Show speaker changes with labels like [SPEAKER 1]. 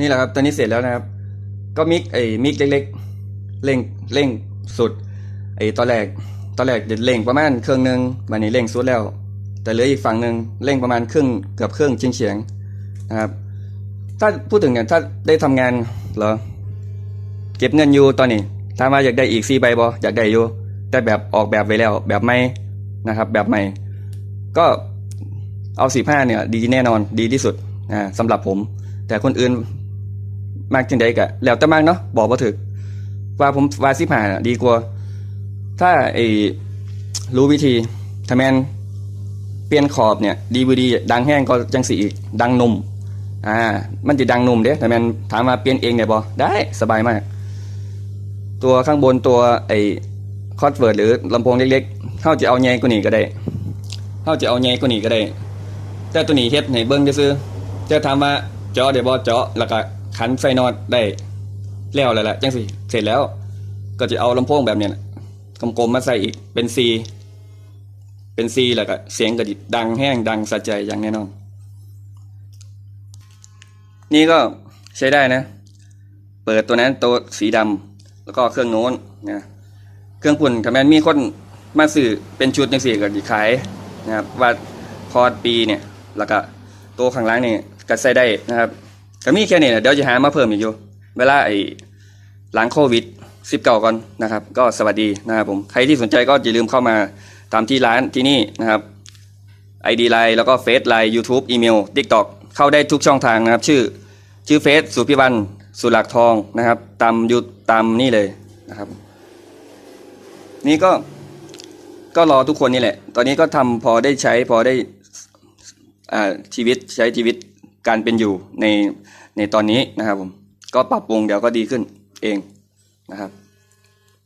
[SPEAKER 1] นี่แหละครับ ตอนนี้เสร็จแล้วนะครับ ก็มิกไอ้มิกเล็กๆเร่งเร่งสุด ไอ้ตอนแรกตอนแรกเดี๋ยวเร่งประมาณเครื่องหนึ่งบัดนี้เร่งสุดแล้ว แต่เหลืออีกฝั่งหนึ่งเร่งประมาณครึ่งเกือบครึ่งเฉียงเฉียงๆนะครับ ถ้าพูดถึงเนี่ยถ้าได้ทำงานเหรอเก็บเงินอยู่ตอนนี้ถามว่าอยากได้อีกสี่ใบบออยากได้อยู่แต่แบบออกแบบไว้แล้วแบบไม่นะครับ แบบใหม่ ก็เอาสิบห้าเนี่ย ดีแน่นอนดีที่สุดอ่าสำหรับผม แต่คนอื่น มากจังใดกะแล้วแต่มากเนาะบอกว่าถึก ว่าผมว่าสิบห้าดีกว่า ถ้าไอ้รู้วิธีทำแมนเปลี่ยนขอบเนี่ยดีวดีดังแห้งก็จังสีอีกดังนุ่มอ่ามันจะดังนุ่มเด้แต่แมนถามว่าเปลี่ยนเองได้บ่ได้สบายมาก ตัวข้างบนตัวไอ้คอร์ดเวิร์ดหรือลำโพงเล็กๆเขาจะเอาใหญ่กว่านี้ก็ได้เขาจะเอาใหญ่กว่านี้ก็ได้ แต่ตัวนี้เฮ็ดให้เบิ่งซื่อๆจะถามว่าเจาะได้บ่เจาะแล้วก็ ขันไฟนอตได้แล้วแล้วแหละจังสิเสร็จแล้วก็จะเอาลำโพงแบบเนี้ยกลมๆมาใส่อีกเป็น C เป็น C แล้วก็เสียงก็ดิดังแห้งดังสะใจอย่างแน่นอน นี่ก็ใช้ได้นะ เปิดตัวนั้นตัวสีดำแล้วก็เครื่องโน้นนะเครื่องปุ่นคาแมนมีคนมาสื่อเป็นชุดในสี่ก็ดีขายนะครับว่าคอดปีเนี่ยแล้วก็ตัวข้างล่างนี่ก็ใส่ได้นะครับ ก็มีแค่นี้นะเดี๋ยวจะหามาเพิ่มอีกอยู่ เวลาไอ้หลังโควิดสิบเก่าก่อนนะครับ ก็สวัสดีนะครับผม ใครที่สนใจก็อย่าลืมเข้ามาตามที่ร้านที่นี่นะครับ ID ไลน์แล้วก็เฟซไลน์ YouTube อีเมล TikTok เข้าได้ทุกช่องทางนะครับ ชื่อชื่อเฟซสุพิวันสุหลักทองนะครับ ตามยูตามนี่เลยนะครับ นี่ก็ก็รอทุกคนนี่แหละ ตอนนี้ก็ทำพอได้ใช้พอได้อ่าชีวิตใช้ชีวิต การเป็นอยู่ในในตอนนี้นะครับผมก็ปรับปรุงเดี๋ยวก็ดีขึ้นเองนะครับ